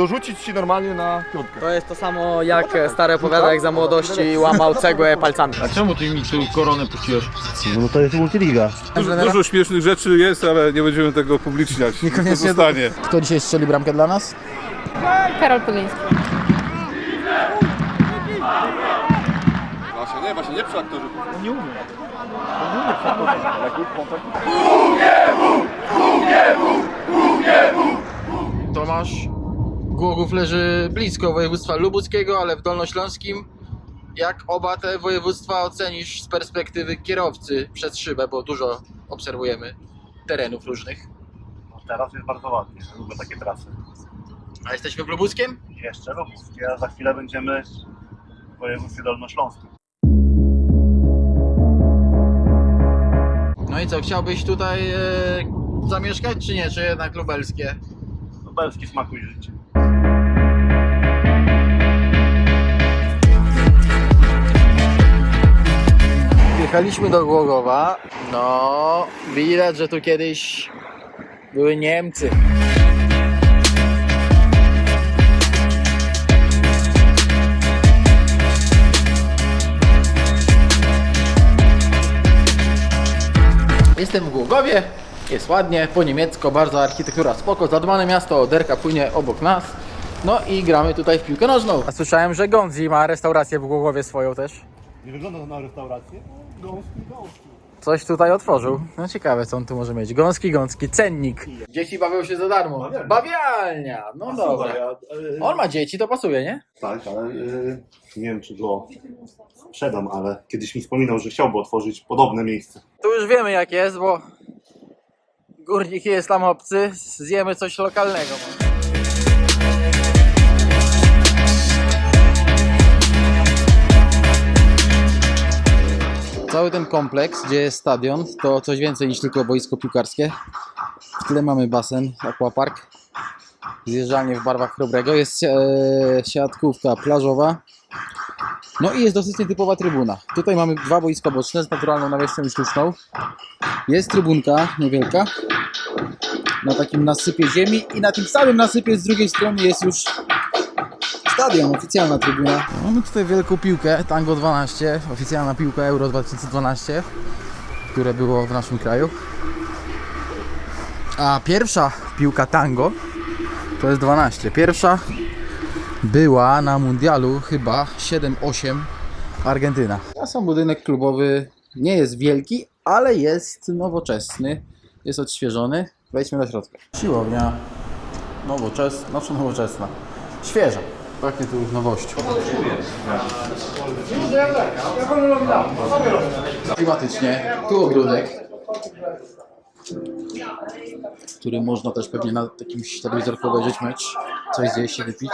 dorzucić ci normalnie na piątkę. To jest to samo jak stary opowiada, jak za młodości łamał cegłę palcami. A czemu ty mi tu koronę puściłeś? No to jest multiliga. Dużo, dużo śmiesznych rzeczy jest, ale nie będziemy tego publiczniać. Niekoniecznie zostanie. Kto dzisiaj strzeli bramkę dla nas? Karol Podliński. Właśnie nie, właśnie nie przy aktorze. Tomasz Głogów leży blisko województwa lubuckiego, ale w Dolnośląskim. Jak oba te województwa ocenisz z perspektywy kierowcy przez szybę, bo dużo obserwujemy terenów różnych. No teraz jest bardzo ładnie, lubię takie trasy. A jesteśmy w Lubuskiem? Jeszcze lubuskie, a za chwilę będziemy w województwie dolnośląskim. No i co, chciałbyś tutaj e, zamieszkać, czy nie? Czy jednak lubelskie? Lubelski smakuj życie. Wjechaliśmy do Głogowa. No, widać, że tu kiedyś były Niemcy. Jestem w Głogowie, jest ładnie, po niemiecko, bardzo architektura spoko, zadbane miasto, Oderka płynie obok nas. No i gramy tutaj w piłkę nożną. A słyszałem, że Gonzi ma restaurację w Głogowie swoją też. Nie wygląda to na restaurację? Gąski, gąski. Coś tutaj otworzył. No ciekawe, co on tu może mieć. Gąski, gąski, cennik. Dzieci bawią się za darmo. Bawialnia. Bawialnia! No dobra. On ma dzieci, to pasuje, nie? Tak, ale y, nie wiem czy go sprzedam, ale kiedyś mi wspominał, że chciałby otworzyć podobne miejsce. Tu już wiemy jak jest, bo górnik jest tam obcy. Zjemy coś lokalnego. Cały ten kompleks, gdzie jest stadion, to coś więcej niż tylko boisko piłkarskie. W tle mamy basen, aquapark, zjeżdżalnię w barwach chrobrego, jest e, siatkówka plażowa, no i jest dosyć nietypowa trybuna. Tutaj mamy dwa boiska boczne z naturalną nawierzchnią i sztuczną. Jest trybunka niewielka na takim nasypie ziemi i na tym samym nasypie z drugiej strony jest już stadion, oficjalna trybuna. Mamy tutaj wielką piłkę Tango 12, oficjalna piłka Euro 2012, które było w naszym kraju. A pierwsza piłka Tango to jest 12. Pierwsza była na mundialu chyba 7-8 Argentyna. A sam budynek klubowy nie jest wielki, ale jest nowoczesny, jest odświeżony. Wejdźmy do środka. Siłownia nowoczesna, znaczy nowoczesna, świeża. Takie tu nowości. Klimatycznie, tu ogródek, który można też pewnie na jakimś telewizorku obejrzeć mecz, coś zjeść i wypić.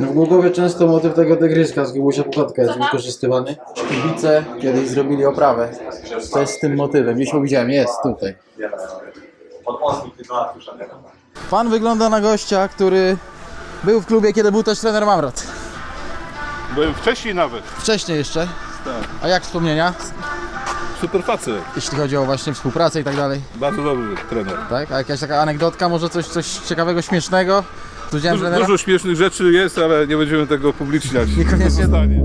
No w Głogowie często motyw tego tygryska z Gubusia Puchatka jest wykorzystywany. Kibice kiedyś zrobili oprawę. Co jest z tym motywem? Gdzieś go widziałem, jest tutaj. Pan wygląda na gościa, który był w klubie, kiedy był też trener Mamrot. Byłem wcześniej nawet. Wcześniej jeszcze. Tak. A jak wspomnienia, Super facet. jeśli chodzi o właśnie współpracę i tak dalej? Bardzo dobry trener. Tak? A jakaś taka anegdotka, może coś, coś ciekawego, śmiesznego? Tu widziałem Dużo, trenera. dużo śmiesznych rzeczy jest, ale nie będziemy tego publiczniać. Niekoniecznie- zostanie.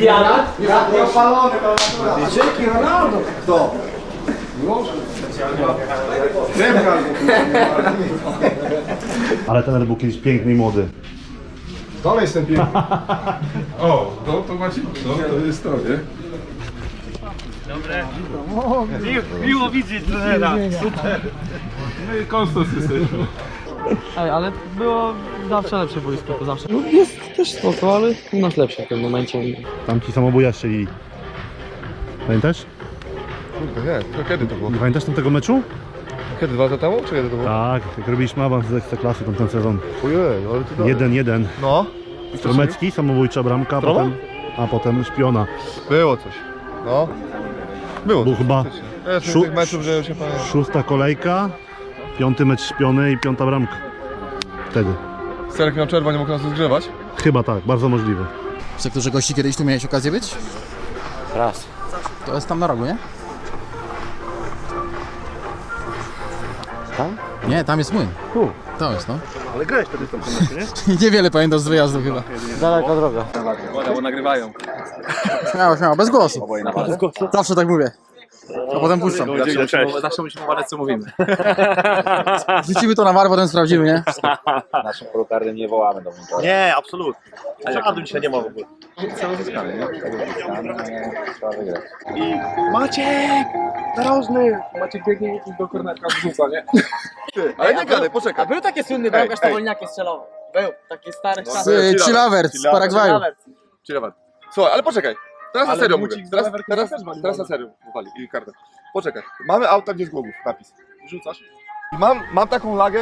Impreza bez pijana? Ale ten był kiedyś piękny i młody. Dalej jestem piękny. O, no to macie, no to jest to, nie? Miło widzieć trenera. No i Konstos jesteśmy. Ej, ale było zawsze lepsze boisko, to zawsze. No jest też spoko, ale u nas lepsze w tym momencie. Tam ci samobuja strzeli. Pamiętasz? Kurde, nie, to kiedy to było? Nie pamiętasz tam tego meczu? Kiedy, dwa lata temu, czy kiedy to było? Tak, jak robiliśmy awans z Ekstraklasy tam ten sezon. Ojej, ale to 1-1. No. Stromecki, samobójcza bramka, a potem, a potem szpiona. Było coś. No. Było Był coś, chyba faktycznie. Wiesz, Szu- tych meczów, że już nie pamiętam. Szósta kolejka, piąty mecz śpiony i piąta bramka. Wtedy. Serek miał nie mógł nas zgrzewać. Chyba tak, bardzo możliwe. W sektorze gości kiedyś tu miałeś okazję być? Raz. To jest tam na rogu, nie? Tam? Nie, tam jest młyn. Tu. Tam jest, no. Ale grałeś wtedy w tym meczu, nie? Niewiele pamiętasz z wyjazdu chyba. Daleka droga. Bo nagrywają. Śmiało, śmiało, bez głosu. Zawsze tak mówię. A potem puszczam. Zawsze musimy uważać co mówimy. Wrzucimy to na war, potem sprawdzimy, nie? naszym polokarnym nie wołamy do montażu. Nie, absolutnie. Żaden dzisiaj nie ma w ogóle. Nie? Trzeba wygrać. Maciek! Narożny! Maciek biegnie do kornetka wrzuca, nie? Ale nie gadaj, poczekaj. Był taki słynny bramkarz, to wolniakie strzelował. Był, taki stary czas. Z Chilavert z Paragwaju. Nawet. Słuchaj, ale poczekaj. Teraz na Ale serio Mucik mówię. z Teraz, Leverkusen teraz, też teraz na serio wali i kartę. Poczekaj. Mamy auta, gdzie z głowów napis. Wrzucasz? I mam, mam taką lagę,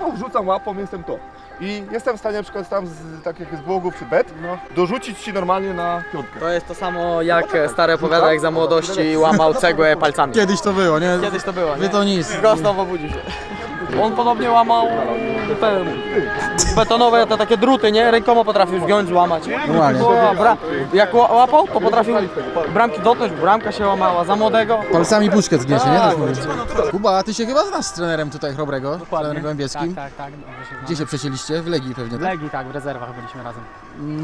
no wrzucam łapą, jestem to. I jestem w stanie na przykład tam, z, tak jak z głowów czy bet, dorzucić ci normalnie na piątkę. To jest to samo jak stary opowiada, jak za młodości łamał cegłę palcami. Kiedyś to było, nie? Kiedyś to było, Wy nie? to nic. Gosnow obudził się. On podobnie łamał te betonowe, te takie druty, nie? Rękoma potrafił zgiąć, łamać. Normalnie. Bra- jak ła- łapał, to potrafił bramki dotknąć, bramka się łamała, za młodego. Palcami puszkę zgniesie, nie? Też mówisz. Kuba, a ty się chyba znasz z trenerem tutaj Chrobrego, trenerem Gołębieckim. Tak, tak, dobrze się Gdzie się przesieliście? W Legii pewnie, W tak? Legii, tak, w rezerwach byliśmy razem.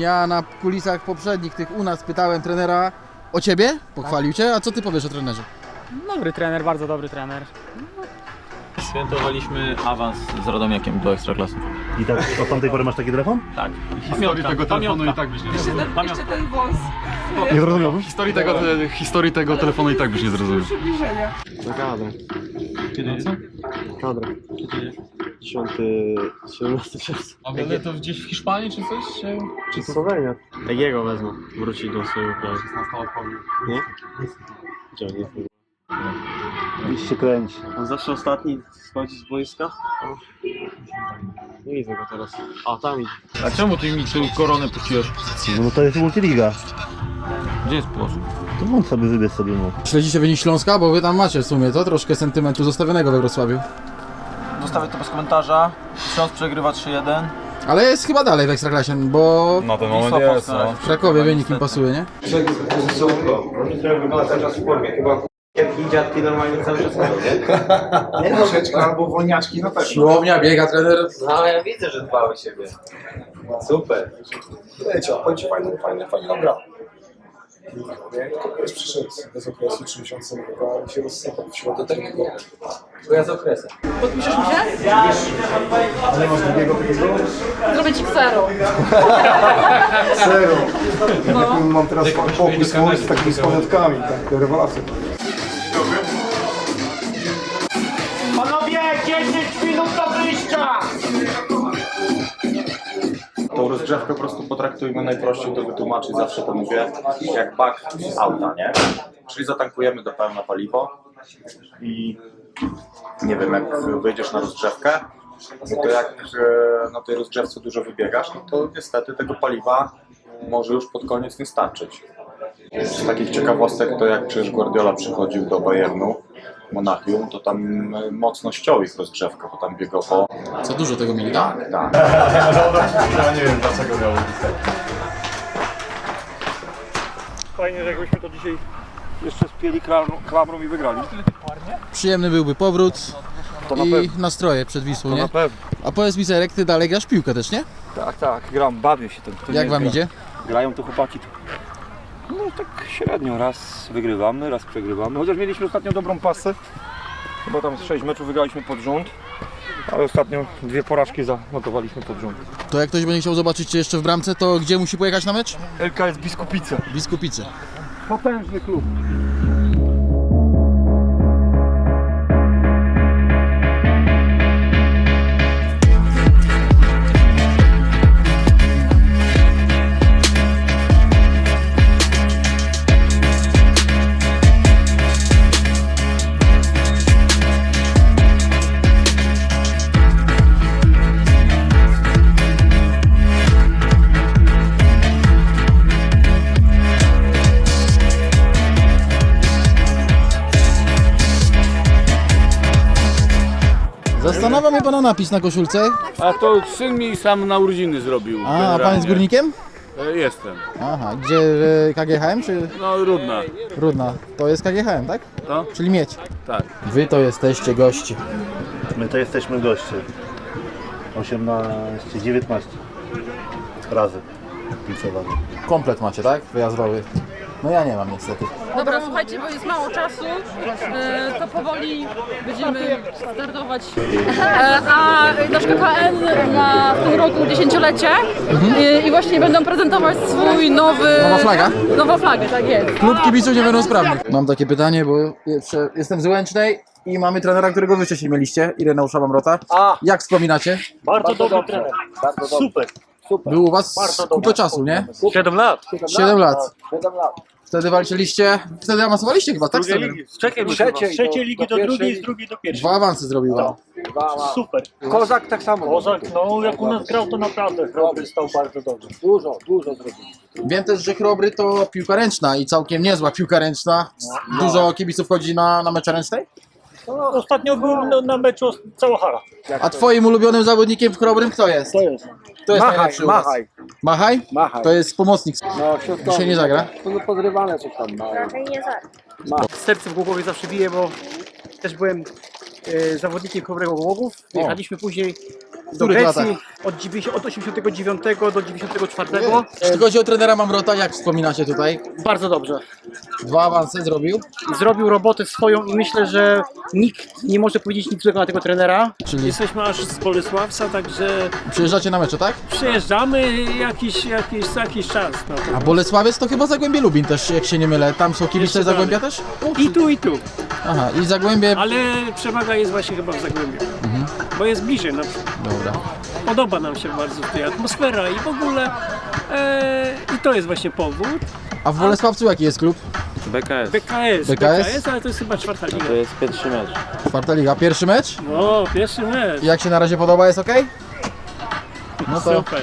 Ja na kulisach poprzednich tych u nas pytałem trenera o ciebie, pochwalił cię, a co ty powiesz o trenerze? Dobry trener, bardzo dobry trener. Świętowaliśmy awans z Radomiakiem do Ekstraklasy. I tak od tamtej pory masz taki telefon? Tak. Historii tego telefonu i tak byś nie zrozumiał. Jeszcze ten wąs. Nie zrozumiałbym. Historii tego, historii tego telefonu i tak byś nie zrozumiał. Na kadrę. Kiedy co? Kadrę. 10, 17 czerwca. A będę to gdzieś w Hiszpanii czy coś? Czy... Czy Słowenia? Egiego wezmą. Wrócić do swojego kraju. Nie? Gdzie on jest? Gdzieś się kręci. On zawsze ostatni schodzi z boiska? Nie widzę go teraz. A, tam idzie. A czemu ty mi tu koronę puściłeś? No to jest multiliga. Gdzie jest płos? To wąt sobie wybierz sobie, no. Śledzicie wynik Śląska? Bo wy tam macie w sumie to troszkę sentymentu zostawionego we Wrocławiu. Zostawię to bez komentarza. Śląsk przegrywa 3-1. Ale jest chyba dalej w Ekstraklasie, bo Na ten moment Wisła jest, Polska. no. w Krakowie wynik im pasuje, nie? Wygląda cały czas w formie. Chyba jak dziadki normalnie cały czas nie? Nie troszeczkę, albo wolniaczki, no też. Siłownia, biega trener. No ja widzę, że dba o siebie. Super. Wiecie, chodź fajnie, fajnie, nam gra. Jest przyszedł bez okresu, 3 miesiące a się rozsypał w środku terminu. To ja z okresem. Podpiszesz mi się? Ale masz drugiego takiego? Zrobię ci ksero. Zero. No. Mam teraz pokój swój z takimi pamiątkami, tak, rewelacja. Tą rozgrzewkę po prostu potraktujmy najprościej to wytłumaczyć, zawsze to mówię, jak bak z auta, nie? Czyli zatankujemy do pełna paliwo i nie wiem, jak wyjdziesz na rozgrzewkę, no to jak e, na tej rozgrzewce dużo wybiegasz, no to niestety tego paliwa może już pod koniec nie starczyć. Z takich ciekawostek to jak przecież Guardiola przychodził do Bayernu, Monachium, to tam e, mocno ściął ich rozgrzewkę, bo tam biegowo. Co dużo tego mieli, tak? Tak. Ja nie wiem dlaczego miało być tak. Fajnie, że jakbyśmy to dzisiaj jeszcze spieli klamrą i wygrali. Przyjemny byłby powrót To na i pewno. nastroje przed Wisłą, To nie? na pewno. A powiedz mi Serek, ty dalej grasz w piłkę też, nie? Tak, tak, gram, bawię się tym. To nie Jak jest wam gra. idzie? Grają tu chłopaki. No tak średnio, raz wygrywamy, raz przegrywamy. Chociaż mieliśmy ostatnio dobrą pasę. Chyba tam z 6 meczów wygraliśmy pod rząd. Ale ostatnio dwie porażki zanotowaliśmy pod rząd. To jak ktoś będzie chciał zobaczyć cię jeszcze w bramce, to gdzie musi pojechać na mecz? LKS Biskupice. Biskupice. Potężny klub. Zastanawia mnie pana napis na koszulce. A to syn mi sam na urodziny zrobił. A, a pan jest górnikiem? E, Jestem. Aha, gdzie e, KGHM czy No Rudna. Rudna? To jest KGHM, tak? No. Czyli miedź. Tak. Wy to jesteście gości. My to jesteśmy goście. 18, 19 razy picowany. Komplet macie, tak? Wyjazdowy. No ja nie mam niestety. Dobra, słuchajcie, bo jest mało czasu, e, to powoli będziemy startować. E, A nasz KKN ma w tym roku dziesięciolecie i, i właśnie będą prezentować swój nowy... Nowa flaga? Nową flagę, tak jest. Klub kibiców niepełnosprawnych. Mam takie pytanie, bo jeszcze jestem z Łęcznej i mamy trenera, którego wy wcześniej mieliście, Ireneusza Mamrota. A. Jak wspominacie? Bardzo, dobry trener. Super. Był u was kupę czasu, nie? 7 lat. 7 lat. Wtedy walczyliście, wtedy awansowaliście chyba, tak? Trener? Trzeciej, trzeciej, trzeciej ligi do drugiej, z drugiej do pierwszej. Dwa awansy zrobił wam. Super. Kozak tak samo. Kozak, no jak u nas grał to naprawdę Chrobry stał bardzo dobrze. Dużo, dużo zrobił. Wiem też, że Chrobry to piłka ręczna i całkiem niezła piłka ręczna. Dużo kibiców chodzi na, na mecze ręcznej? No, ostatnio był na, na meczu cała hala. A twoim ulubionym zawodnikiem w Chrobrym kto jest? To jest. To jest Machaj, najlepszy u was. Machaj. Machaj? Machaj. To jest pomocnik. No, Dzisiaj nie zagra? No podrywane coś tam. No. Serce w Głogowie zawsze bije, bo też byłem e, zawodnikiem Kobrego Głogów. Jechaliśmy później do których Grecji latach? od, dziewięć- od 89 do 94. Jeśli chodzi o trenera Mamrota, jak wspominacie tutaj? Bardzo dobrze. Dwa awanse zrobił. Zrobił robotę swoją i myślę, że nikt nie może powiedzieć nic złego na tego trenera. Czyli Jesteśmy aż z Bolesławca, także przyjeżdżacie na mecze, tak? przyjeżdżamy jakiś, jakiś, jakiś czas. No. A Bolesławiec to chyba Zagłębie Lubin też, jak się nie mylę. Tam są kibice Jeszcze Zagłębia dalej. też? I tu, i tu. Aha, i Zagłębie... Ale przewaga jest właśnie chyba w Zagłębiu, bo jest bliżej. No. Dobra. Podoba nam się bardzo tutaj atmosfera i w ogóle e, i to jest właśnie powód. A w Bolesławcu jaki jest klub? BKS. BKS, BKS? BKS, ale to jest chyba czwarta liga. To jest pierwszy mecz. Czwarta liga. Pierwszy mecz? No, pierwszy mecz. Jak się na razie podoba, jest ok? No to... Super.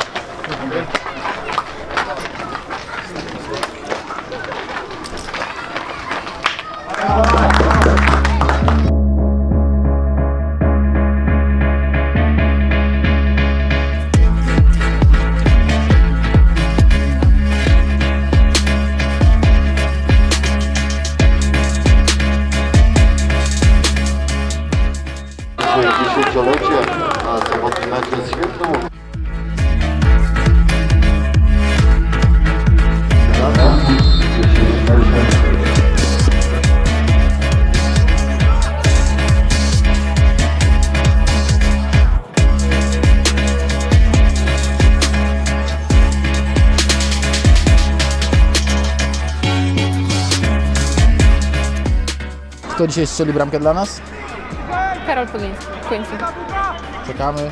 Dziesięciolecie, dzisiaj strzeli bramkę dla nas? Karol końcu. Czekamy.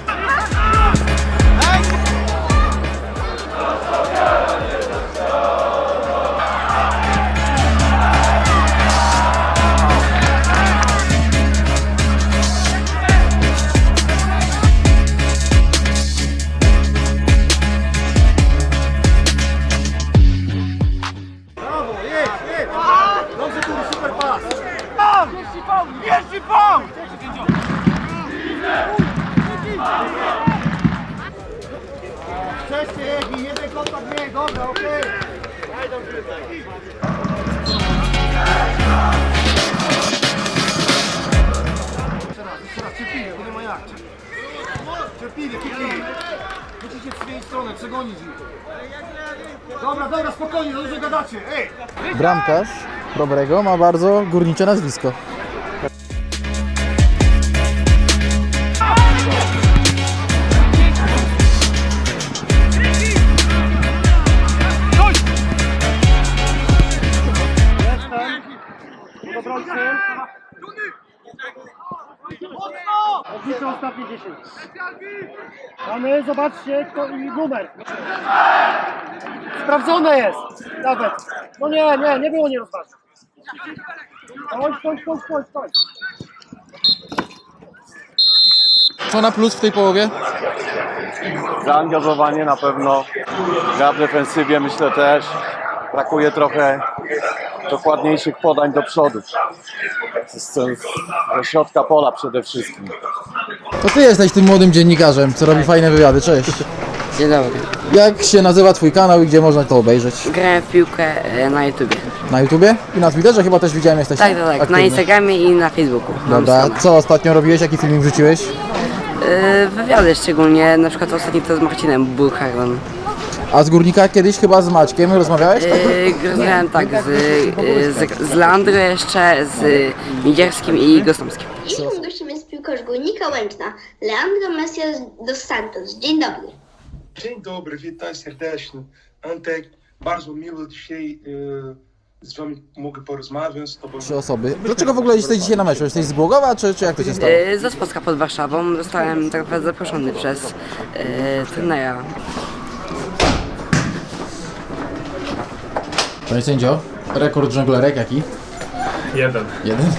Jak. Cierpliwie, cierpliwie. Musicie w swoją stronę, przegonić ich. Dobra, dobra, spokojnie, za dużo gadacie, ej! Bramkarz Chrobrego ma bardzo górnicze nazwisko. Mamy, zobaczcie, kto i numer. Sprawdzone jest, nawet. No nie, nie, nie było nierozważne. Chodź, chodź, chodź, chodź, chodź. Co na plus w tej połowie? Zaangażowanie na pewno, gra w defensywie myślę też. Brakuje trochę dokładniejszych podań do przodu. Ze środka pola przede wszystkim. To ty jesteś tym młodym dziennikarzem, co robi fajne wywiady. Cześć. Dzień dobry. Jak się nazywa twój kanał i gdzie można to obejrzeć? Grałem w piłkę e, na YouTubie. Na YouTubie? I na Twitterze chyba też widziałem jesteś Tak, tak, tak. Na. Instagramie i na Facebooku. Mam Dobra, stronę. co ostatnio robiłeś? Jaki filmik wrzuciłeś? E, Wywiady szczególnie, na przykład ostatni to z Marcinem Burcharem. A z Górnika kiedyś chyba z Maćkiem rozmawiałeś? Grałem tak z, e, z, z Leandro jeszcze, z Midzierskim i Gostomskim. Dzisiejszym gościem jest piłkarz Górnika Łęczna, Leandro Messias dos Santos. Dzień dobry. Dzień dobry, witam serdecznie. Antek, bardzo miło dzisiaj e, z wami mogę porozmawiać. Trzy osoby. Dlaczego w ogóle jesteś dzisiaj na meczu? Jesteś z Głogowa, czy, czy jak to się stało? E, Ze Spotka pod Warszawą zostałem tak naprawdę zaproszony przez e, trenera. Panie sędzio, rekord żonglerek jaki? Jeden. Jeden?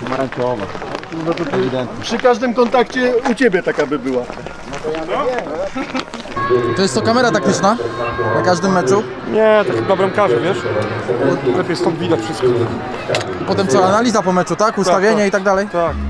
Pomarańczowa. No to przy każdym kontakcie u ciebie taka by była. To jest to kamera taktyczna na każdym meczu. Nie, to chyba bramkarze, wiesz? Lepiej stąd widać wszystko. Potem co, analiza po meczu, tak? Ustawienie tak. i tak dalej? Tak.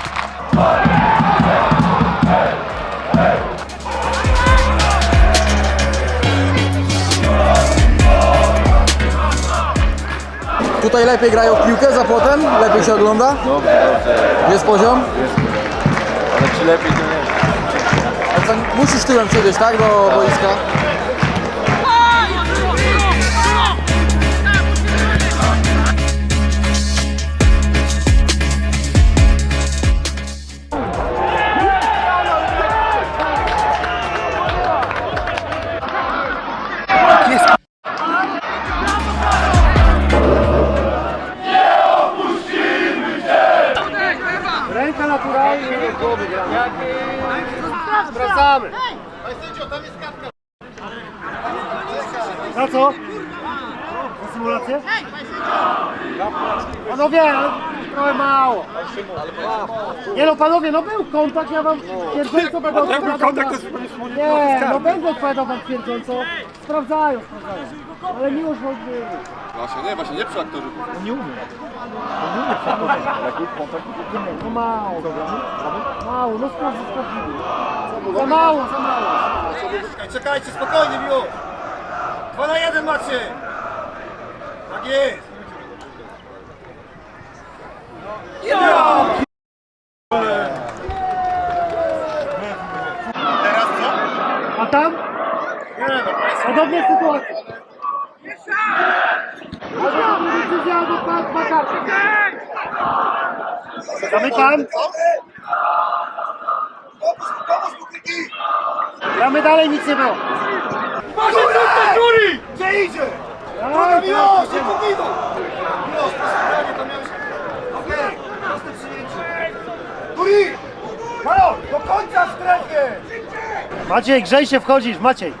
Tutaj lepiej grają w piłkę za płotem? Lepiej się ogląda? Dobrze, dobrze. Jest poziom? Ale czy lepiej to nie? A co, musisz tyłem przejść, tak? Do boiska? Ja wam twierdząco będę odpowiadał na... Nie, no będę odpowiadał wam twierdząco. Sprawdzają, sprawdzają. Ale miłość wątpię. Właśnie nie, właśnie nie przy aktorze. Nie umiem. No mało. Mało, no sprawdź, sprawdzimy. Za mało, za mało. Czekajcie, spokojnie, miło! 2 na 1 macie! Tak jest! A tam? Podobna sytuacja. Decyzja, dwa, dwa karty. Zamykam. Gramy dalej, nic nie było. Masz do góry! Gdzie idzie? Droga miłość, nie powinno! Miłość, proszę, to miałeś... Okej, proste przyjęcie. Góry! Halo, do końca w strefie! Maciej, grzej się wchodzisz, Maciej.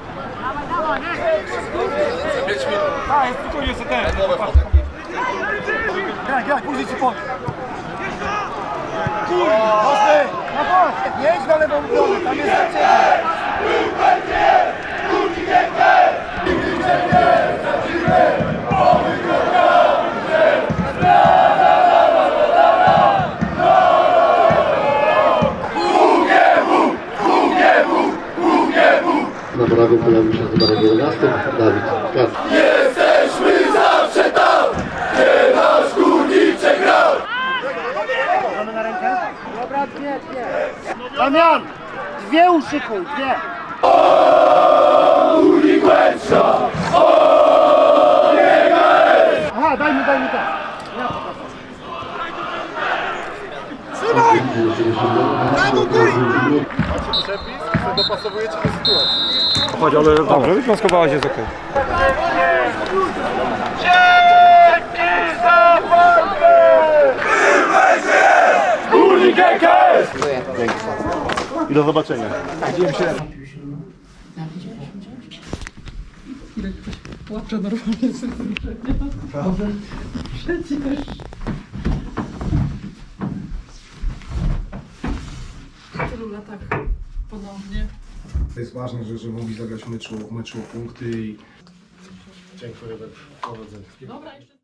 Tak, jest tylko jest ten. Graj, graj, później ci powiem. Mocny! Na bok! Jedź na lewą stronę, tam jest za ciebie. 11, Dawid Jesteśmy zawsze tam, gdzie nasz górnik przegrał. Mamy na rękę? Dobra, dwie, dwie. Damian! Dwie uszykuj, dwie. Górnik Łęcza, Aha, daj mi, daj mi tak. Ja. Trzymaj! Brawo, góry! Macie przepis, dopasowujecie Chodź, ale dobrze, wypiąskowałaś jest okej. I do zobaczenia. Widzimy się. Płaczę normalnie. Prawda? Przecież. W tylu latach ponownie. To jest ważne, że, że mogli zagrać w meczu, w meczu o punkty i... Dziękuję, powodzenia. Dobra, jeszcze